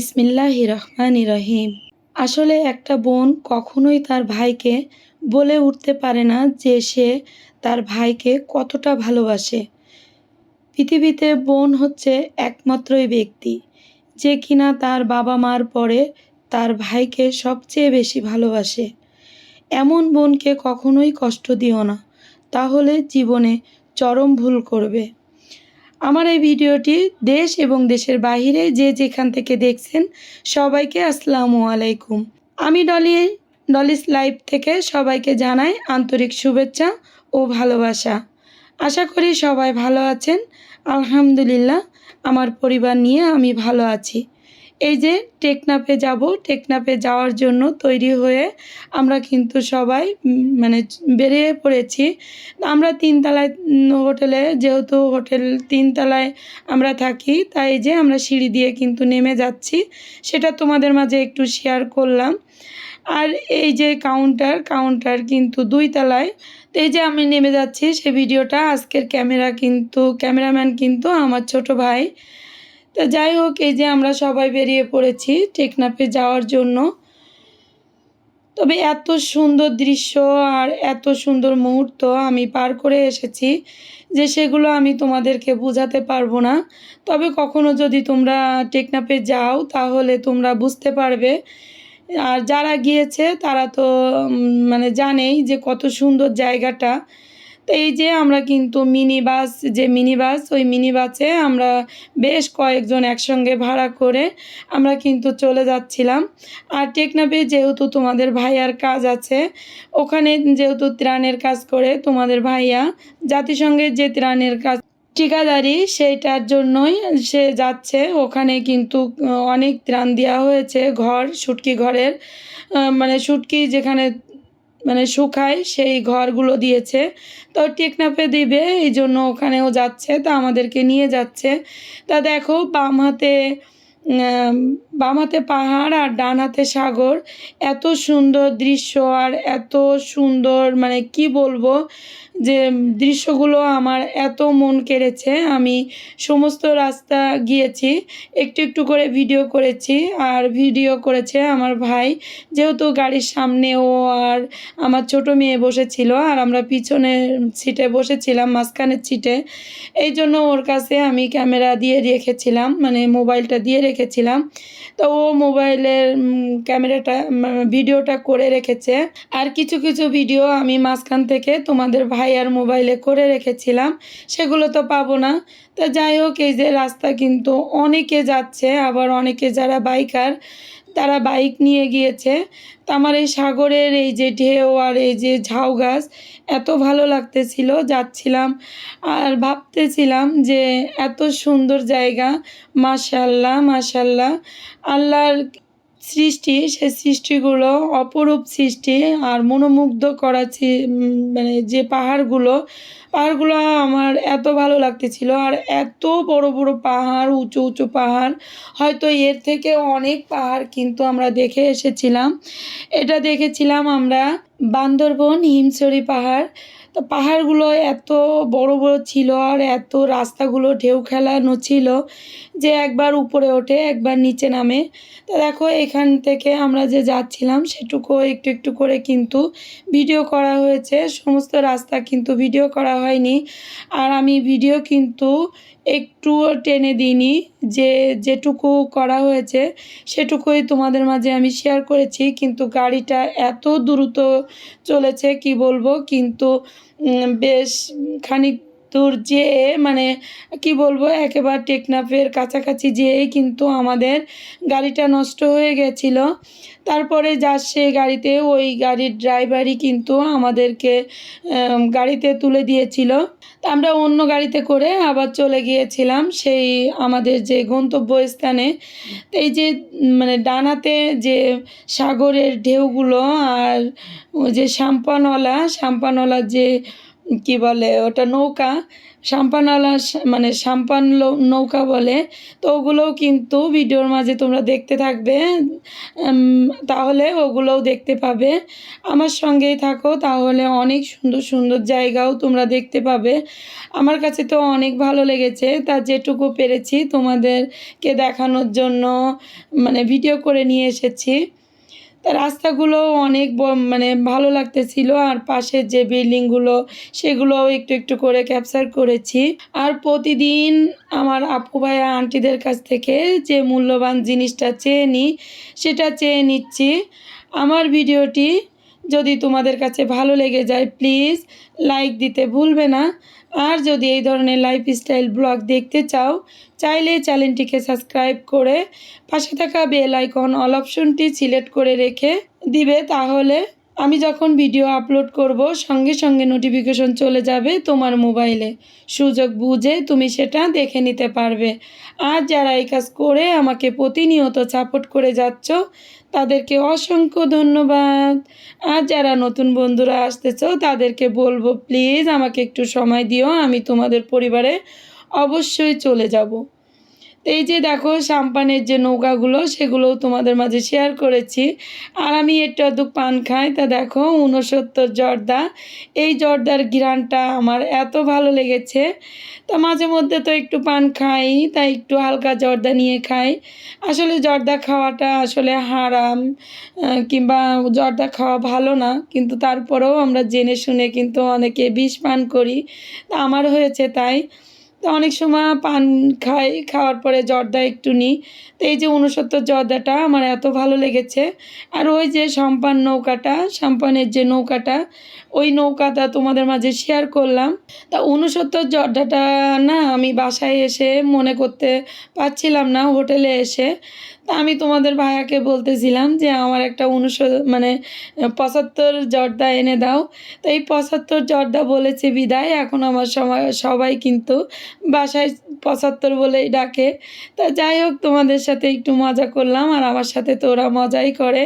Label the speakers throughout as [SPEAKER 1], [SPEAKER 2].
[SPEAKER 1] বিসমিল্লাহ রহমান রহিম। আসলে একটা বোন কখনোই তার ভাইকে বলে উঠতে পারে না যে সে তার ভাইকে কতটা ভালোবাসে। পৃথিবীতে বোন হচ্ছে একমাত্রই ব্যক্তি, যে কিনা তার বাবা মার পরে তার ভাইকে সবচেয়ে বেশি ভালোবাসে। এমন বোনকে কখনোই কষ্ট দিও না, তাহলে জীবনে চরম ভুল করবে। আমার এই ভিডিওটি দেশ এবং দেশের বাহিরে যে যেখান থেকে দেখছেন সবাইকে আসসালামু আলাইকুম। আমি ডলি, ডলিস লাইভ থেকে সবাইকে জানাই আন্তরিক শুভেচ্ছা ও ভালোবাসা। আশা করি সবাই ভালো আছেন। আলহামদুলিল্লাহ, আমার পরিবার নিয়ে আমি ভালো আছি। এই যে টেকনাপে যাব টেকনাপে যাওয়ার জন্য তৈরি হয়ে আমরা কিন্তু সবাই মানে বেরিয়ে পড়েছি। আমরা তিনতলায় হোটেলে, যেহেতু হোটেল তিনতলায় আমরা থাকি, তাই যে আমরা সিঁড়ি দিয়ে কিন্তু নেমে যাচ্ছি। সেটা তোমাদের মাঝে একটু শেয়ার করলাম। আর এই যে কাউন্টার কাউন্টার কিন্তু দুই তলায় তো এই যে আমি নেমে যাচ্ছি, সে ভিডিওটা আজকের ক্যামেরা কিন্তু ক্যামেরাম্যান কিন্তু আমার ছোট ভাই। তো যাই হোক, এই যে আমরা সবাই বেরিয়ে পড়েছি টেকনাফে যাওয়ার জন্য। তবে এত সুন্দর দৃশ্য আর এত সুন্দর মুহূর্ত আমি পার করে এসেছি যে সেগুলো আমি তোমাদেরকে বোঝাতে পারব না। তবে কখনো যদি তোমরা টেকনাফে যাও, তাহলে তোমরা বুঝতে পারবে। আর যারা গিয়েছে, তারা তো মানে জানেই যে কত সুন্দর জায়গাটা। তো এই যে আমরা কিন্তু মিনি বাস যে মিনি বাস ওই মিনি বাসে আমরা বেশ কয়েকজন একসঙ্গে ভাড়া করে আমরা কিন্তু চলে যাচ্ছিলাম। আর টেকনাফে যেহেতু তোমাদের ভাইয়ার কাজ আছে, ওখানে যেহেতু ত্রাণের কাজ করে তোমাদের ভাইয়া জাতিসংঘের যে ত্রাণের কাজ ঠিকাদারি সেইটার জন্যই সে যাচ্ছে। ওখানে কিন্তু অনেক ত্রাণ দেওয়া হয়েছে, ঘর শুটকি ঘরের মানে শুটকি যেখানে মানে শুকায়, সেই ঘরগুলো দিয়েছে। তো টেকনাফে দিবে, এই জন্য ওখানেও যাচ্ছে, তা আমাদেরকে নিয়ে যাচ্ছে। তা দেখো বাম হাতে বাম হাতে পাহাড় আর ডান হাতে সাগর। এত সুন্দর দৃশ্য আর এত সুন্দর মানে কি বলব, যে দৃশ্যগুলো আমার এত মন কেড়েছে। আমি সমস্ত রাস্তা গিয়েছি, একটু একটু করে ভিডিও করেছি আর ভিডিও করেছে আমার ভাই। যেহেতু গাড়ির সামনে ও আর আমার ছোট মেয়ে বসেছিল আর আমরা পিছনের সিটে বসেছিলাম, মাঝখানের সিটে। এই জন্য ওর কাছে আমি ক্যামেরা দিয়ে রেখেছিলাম মানে মোবাইলটা দিয়ে রেখেছিলাম। তো ও মোবাইলের ক্যামেরাটা ভিডিওটা করে রেখেছে। আর কিছু কিছু ভিডিও আমি মাঝখান থেকে তোমাদের ভাইয়ার মোবাইলে করে রেখেছিলাম। সেগুলো তো পাবো না। তো যাই হোক, এই যে রাস্তা কিন্তু অনেকে যাচ্ছে, আবার অনেকে যারা বাইকার তারা বাইক নিয়ে গিয়েছে। তা আমার এই সাগরের এই যে ঢেউ আর এই যে ঝাউ গাছ এত ভালো লাগতেছিল, যাচ্ছিলাম আর ভাবতেছিলাম যে এত সুন্দর জায়গা মাশাল্লাহ মাশাল্লাহ আল্লাহর সৃষ্টি, সে সৃষ্টিগুলো, অপরূপ সৃষ্টি আর মনোমুগ্ধ করা মানে যে পাহাড়গুলো পাহাড়গুলো আমার এত ভালো লাগতেছিল আর এত বড় বড় পাহাড়, উঁচু উঁচু পাহাড়, হয়তো এর থেকে অনেক পাহাড় কিন্তু আমরা দেখে এসেছিলাম। এটা দেখেছিলাম আমরা বান্দরবন হিমসরি পাহাড় তো পাহাড়গুলো এত বড় বড় ছিল আর এত রাস্তাগুলো ঢেউ খেলানো ছিল যে একবার উপরে ওঠে, একবার নিচে নামে। তো দেখো, এখান থেকে আমরা যে যাচ্ছিলাম সেটুকু একটু একটু করে কিন্তু ভিডিও করা হয়েছে। সমস্ত রাস্তা কিন্তু ভিডিও করা হয়নি। আর আমি ভিডিও কিন্তু একটুও টেনে দিইনি। যে যেটুকু করা হয়েছে সেটুকুই তোমাদের মাঝে আমি শেয়ার করেছি। কিন্তু গাড়িটা এত দ্রুত চলেছে, কি বলব? কিন্তু বেশ খানিক দূর যেয়ে মানে কি বলব, একেবারে টেকনাফের কাছাকাছি যেয়েই কিন্তু আমাদের গাড়িটা নষ্ট হয়ে গেছিল। তারপরে যার সেই গাড়িতে, ওই গাড়ির ড্রাইভারই কিন্তু আমাদেরকে গাড়িতে তুলে দিয়েছিল। তা আমরা অন্য গাড়িতে করে আবার চলে গিয়েছিলাম সেই আমাদের যে গন্তব্যস্থানে। এই যে মানে ডানাতে যে সাগরের ঢেউগুলো আর ওই যে সাম্পানওয়ালা সাম্পানওয়ালা যে কি বলে, ওটা নৌকা সাম্পানওয়ালা মানে সাম্পান নৌকা বলে, তো ওগুলোও কিন্তু ভিডিওর মাঝে তোমরা দেখতে থাকবে তাহলে ওগুলোও দেখতে পাবে। আমার সঙ্গেই থাকো, তাহলে অনেক সুন্দর সুন্দর জায়গাও তোমরা দেখতে পাবে। আমার কাছে তো অনেক ভালো লেগেছে, তা যেটুকু পেরেছি তোমাদেরকে দেখানোর জন্য মানে ভিডিও করে নিয়ে এসেছি। তা রাস্তাগুলো অনেক মানে ভালো লাগতেছিল, আর পাশের যে বিল্ডিংগুলো সেগুলোও একটু একটু করে ক্যাপচার করেছি। আর প্রতিদিন আমার আপু ভাইয়া আন্টিদের কাছ থেকে যে মূল্যবান জিনিসটা চেয়ে নিই সেটা চেয়ে নিচ্ছি। আমার ভিডিওটি যদি তোমাদের কাছে ভালো লেগে যায় প্লিজ লাইক দিতে ভুলবে না। আর যদি এই ধরনের লাইফস্টাইল ব্লগ দেখতে চাও, চাইলে চ্যানেলটিকে সাবস্ক্রাইব করে পাশে থাকা বেল আইকন অল অপশনটি সিলেক্ট করে রেখে দিবে। তাহলে আমি যখন ভিডিও আপলোড করব, সঙ্গে সঙ্গে নোটিফিকেশন চলে যাবে তোমার মোবাইলে সুযোগ বুঝে তুমি সেটা দেখে নিতে পারবে। আর যারা এই কাজ করে আমাকে প্রতিনিয়ত সাপোর্ট করে যাচ্ছ, তাদেরকে অসংখ্য ধন্যবাদ। আর যারা নতুন বন্ধুরা আসতেছ, তাদেরকে বলব প্লিজ আমাকে একটু সময় দিও, আমি তোমাদের পরিবারে অবশ্যই চলে যাব। তো এই যে দেখো, সাম্পানের যে নৌকাগুলো, সেগুলোও তোমাদের মাঝে শেয়ার করেছি। আর আমি একটু আধটু পান খাই। তা দেখো, ঊনসত্তর জর্দা। এই জর্দার ঘ্রাণটা আমার এত ভালো লেগেছে। তা মাঝে মধ্যে তো একটু পান খাই, তাই একটু হালকা জর্দা নিয়ে খাই। আসলে জর্দা খাওয়াটা আসলে হারাম কিংবা জর্দা খাওয়া ভালো না। কিন্তু তারপরেও আমরা জেনে শুনে কিন্তু অনেকে বিষ পান করি। তা আমার হয়েছে তাই। তো অনেক সময় পান খাই, খাওয়ার পরে জর্দা একটু নিই। তো এই যে উনসত্তর জর্দাটা আমার এত ভালো লেগেছে। আর ওই যে সম্পান নৌকাটা, সম্পানের যে নৌকাটা, ওই নৌকাটা তোমাদের মাঝে শেয়ার করলাম। তা উনসত্তর জর্দাটা না আমি বাসায় এসে মনে করতে পারছিলাম না, হোটেলে এসে। আমি তোমাদের ভাইয়াকে বলতেছিলাম যে আমার একটা উনশ মানে পঁচাত্তর জর্দা এনে দাও। তো এই পঁচাত্তর জর্দা বলেছে বিদায়। এখন আমার সময় সবাই কিন্তু বাসায় পঁচাত্তর বলেই ডাকে। তা যাই হোক, তোমাদের সাথে একটু মজা করলাম আর আমার সাথে তো ওরা মজাই করে।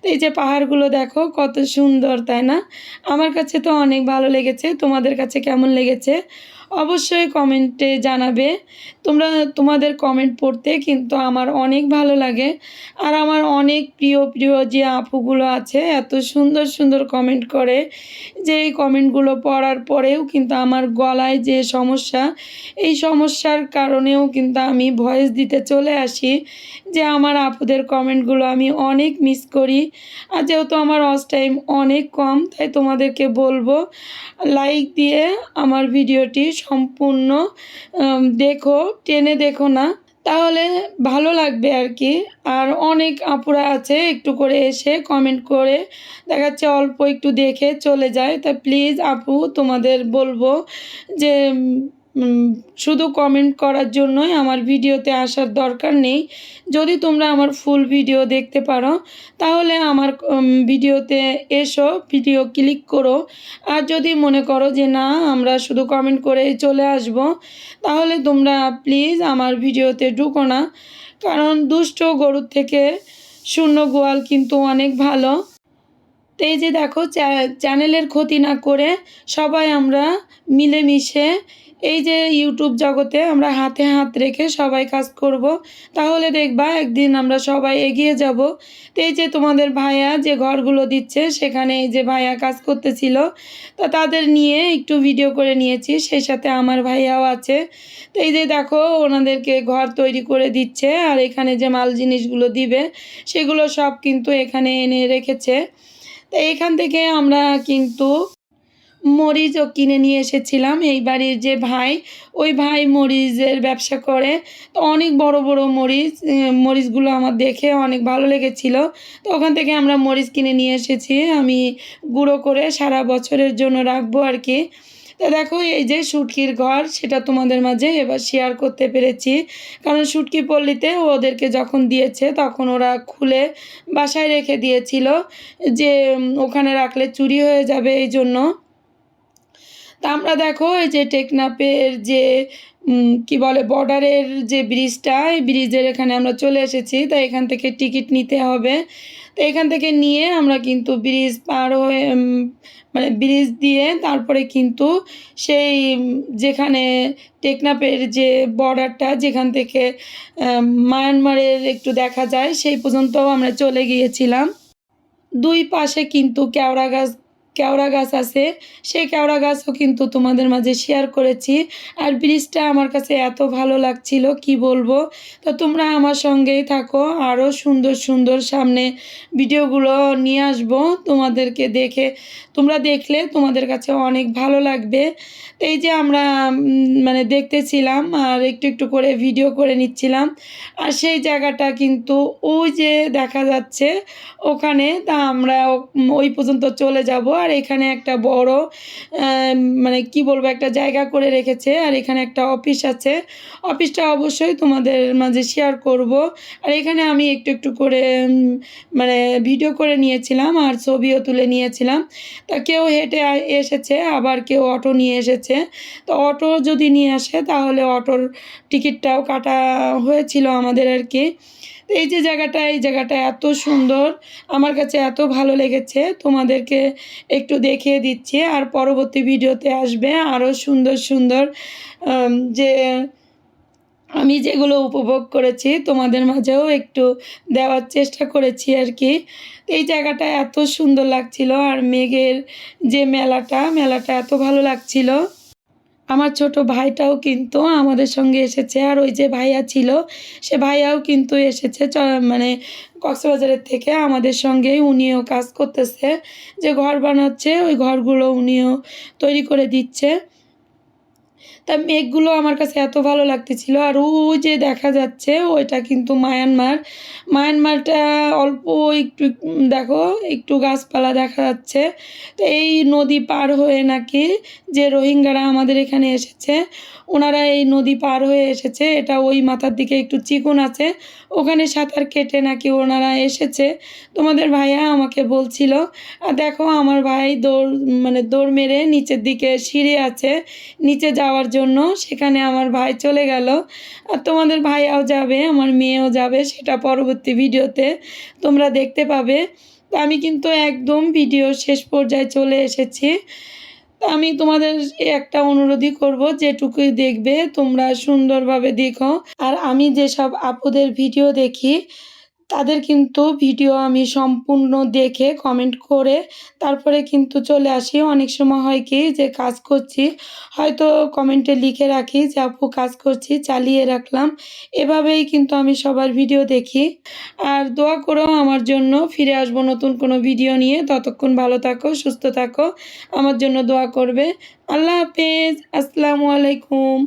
[SPEAKER 1] তো এই যে পাহাড়গুলো দেখো, কত সুন্দর, তাই না? আমার কাছে তো অনেক ভালো লেগেছে। তোমাদের কাছে কেমন লেগেছে? অবশ্যই কমেন্টে জানাবে। তোমরা, তোমাদের কমেন্ট পড়তে কিন্তু আমার অনেক ভালো লাগে। আর আমার অনেক প্রিয় প্রিয় যে আপুগুলো আছে, এত সুন্দর সুন্দর কমেন্ট করে। যে এই কমেন্টগুলো পড়ার পরেও কিন্তু আমার গলায় যে সমস্যা, এই সমস্যার কারণেও কিন্তু আমি ভয়েস দিতে চলে আসি। যে আমার আপুদের কমেন্টগুলো আমি অনেক মিস করি। আর যেহেতু আমার অস টাইম অনেক কম, তাই তোমাদেরকে বলব লাইক দিয়ে আমার ভিডিওটি সম্পূর্ণ দেখো, টেনে দেখো না। তাহলে ভালো লাগবে আর কি। আর অনেক আপুরা আছে, একটু করে এসে কমেন্ট করে দেখাচ্ছে, অল্প একটু দেখে চলে যায়। তা প্লিজ আপু, তোমাদের বলব যে শুধু কমেন্ট করার জন্যই আমার ভিডিওতে আসার দরকার নেই। যদি তোমরা আমার ফুল ভিডিও দেখতে পারো, তাহলে আমার ভিডিওতে এসো ভিডিও ক্লিক করো। আর যদি মনে করো যে না, আমরা শুধু কমেন্ট করে চলে আসব, তাহলে তোমরা প্লিজ আমার ভিডিওতে ঢুকো না। কারণ দুষ্ট গরুর থেকে শূন্য গোয়াল কিন্তু অনেক ভালো। তো এই যে দেখো, চ্যা- চ্যানেলের ক্ষতি না করে সবাই আমরা মিলেমিশে এই যে ইউটিউব জগতে আমরা হাতে হাত রেখে সবাই কাজ করব। তাহলে দেখবা একদিন আমরা সবাই এগিয়ে যাব। তো এই যে তোমাদের ভাইয়া যে ঘরগুলো দিচ্ছে, সেখানে এই যে ভাইয়া কাজ করতেছিল, তা তাদের নিয়ে একটু ভিডিও করে নিয়েছি। সেই সাথে আমার ভাইয়াও আছে। তো এই যে দেখো, ওনাদেরকে ঘর তৈরি করে দিচ্ছে, আর এখানে যে মাল জিনিসগুলো দিবে, সেগুলো সব কিন্তু এখানে এনে রেখেছে। তো এখান থেকে আমরা কিন্তু মরিচও কিনে নিয়ে এসেছিলাম। এই বাড়ির যে ভাই, ওই ভাই মরিচের ব্যবসা করে। তো অনেক বড় বড় মরিচ মরিচগুলো আমার দেখে অনেক ভালো লেগেছিল। তো ওখান থেকে আমরা মরিচ কিনে নিয়ে এসেছি। আমি গুঁড়ো করে সারা বছরের জন্য রাখব আর কি। তা দেখো, এই যে শুটকির ঘর, সেটা তোমাদের মাঝে এবার শেয়ার করতে পেরেছি। কারণ শুটকি পল্লিতে ওদেরকে যখন দিয়েছে, তখন ওরা খুলে বাসায় রেখে দিয়েছিল যে ওখানে রাখলে চুরি হয়ে যাবে এই জন্য তা আমরা দেখো, এই যে টেকনাপের যে কি বলে, বর্ডারের যে ব্রিজটা, এই ব্রিজের এখানে আমরা চলে এসেছি। তাই এখান থেকে টিকিট নিতে হবে। তো এখান থেকে নিয়ে আমরা কিন্তু ব্রিজ পার হয়ে মানে ব্রিজ দিয়ে তারপরে কিন্তু সেই যেখানে টেকনাপের যে বর্ডারটা, যেখান থেকে মায়ানমারের একটু দেখা যায়, সেই পর্যন্ত আমরা চলে গিয়েছিলাম। দুই পাশে কিন্তু কেওড়া গাছ কেওড়া গাছ আছে, সেই কেওড়া গাছও কিন্তু তোমাদের মাঝে শেয়ার করেছি। আর ব্রিজটা আমার কাছে এত ভালো লাগছিল, কি বলব? তো তোমরা আমার সঙ্গেই থাকো আরও সুন্দর সুন্দর সামনে ভিডিওগুলো নিয়ে আসব তোমাদেরকে দেখে। তোমরা দেখলে তোমাদের কাছে অনেক ভালো লাগবে। তো এই যে আমরা মানে দেখতেছিলাম, আর একটু একটু করে ভিডিও করে নিচ্ছিলাম। আর সেই জায়গাটা কিন্তু ওই যে দেখা যাচ্ছে, ওখানে তা আমরা ওই পর্যন্ত চলে যাব। এখানে একটা বড় মানে কি বলব, একটা জায়গা করে রেখেছে। আর এখানে একটা অফিস আছে। অফিসটা অবশ্যই তোমাদের মাঝে শেয়ার করব। আর এখানে আমি একটু একটু করে মানে ভিডিও করে নিয়েছিলাম আর ছবিও তুলে নিয়েছিলাম। তা কেউ হেঁটে এসেছে, আবার কেউ অটো নিয়ে এসেছে। তো অটো যদি নিয়ে আসে, তাহলে অটোর টিকিটটাও কাটা হয়েছিল আমাদের আর কি। তো এই যে জায়গাটা, এই জায়গাটা এত সুন্দর। আমার কাছে এত ভালো লেগেছে। তোমাদেরকে একটু দেখিয়ে দিচ্ছি। আর পরবর্তী ভিডিওতে আসবে আরও সুন্দর সুন্দর যে আমি যেগুলো উপভোগ করেছি, তোমাদের মাঝেও একটু দেওয়ার চেষ্টা করেছি আর কি। এই জায়গাটা এত সুন্দর লাগছিল। আর মেঘের যে মেলাটা মেলাটা এত ভালো লাগছিল। আমার ছোট ভাইটাও কিন্তু আমাদের সঙ্গে এসেছে। আর ওই যে ভাইয়া ছিল, সে ভাইয়াও কিন্তু এসেছে মানে কক্সবাজারের থেকে আমাদের সঙ্গে উনিও কাজ করতেছে। যে ঘর বানাচ্ছে, ওই ঘরগুলো উনিও তৈরি করে দিচ্ছে। তা মেঘগুলো আমার কাছে এত ভালো লাগতেছিল। আর ওই যে দেখা যাচ্ছে, ওইটা কিন্তু মায়ানমার। মায়ানমারটা অল্প একটু, দেখো, একটু গাছপালা দেখা যাচ্ছে। তো এই নদী পার হয়ে নাকি যে রোহিঙ্গারা আমাদের এখানে এসেছে, ওনারা এই নদী পার হয়ে এসেছে। এটা ওই মাথার দিকে একটু চিকন আছে। ওখানে সাঁতার কেটে নাকি ওনারা এসেছে। তোমাদের ভাইয়া আমাকে বলছিল, আর দেখো, আমার ভাই দৌড় মানে দৌড় মেরে নিচের দিকে সিঁড়ি আছে। নিচে যাওয়ার জন্য সেখানে আমার ভাই চলে গেল। আর তোমাদের ভাইয়াও যাবে, আমার মেয়েও যাবে সেটা পরবর্তী ভিডিওতে তোমরা দেখতে পাবে। তো আমি কিন্তু একদম ভিডিও শেষ পর্যায়ে চলে এসেছি। আমি তোমাদের একটা অনুরোধই করব যেটুকুই দেখবে তোমরা সুন্দরভাবে দেখো। আর আমি যেসব আপুদের ভিডিও দেখি তাদের কিন্তু ভিডিও আমি সম্পূর্ণ দেখে কমেন্ট করে তারপরে কিন্তু চলে আসি। অনেক সময় হয় কি যে কাজ করছি, হয়তো কমেন্টে লিখে রাখি যে, আপু, কাজ করছি, চালিয়ে রাখলাম। এভাবেই কিন্তু আমি সবার ভিডিও দেখি। আর দোয়া করো আমার জন্য ফিরে আসব নতুন কোনো ভিডিও নিয়ে। ততক্ষণ ভালো থাকো, সুস্থ থাকো। আমার জন্য দোয়া করবে। আল্লাহ হাফেজ। আসসালামু আলাইকুম।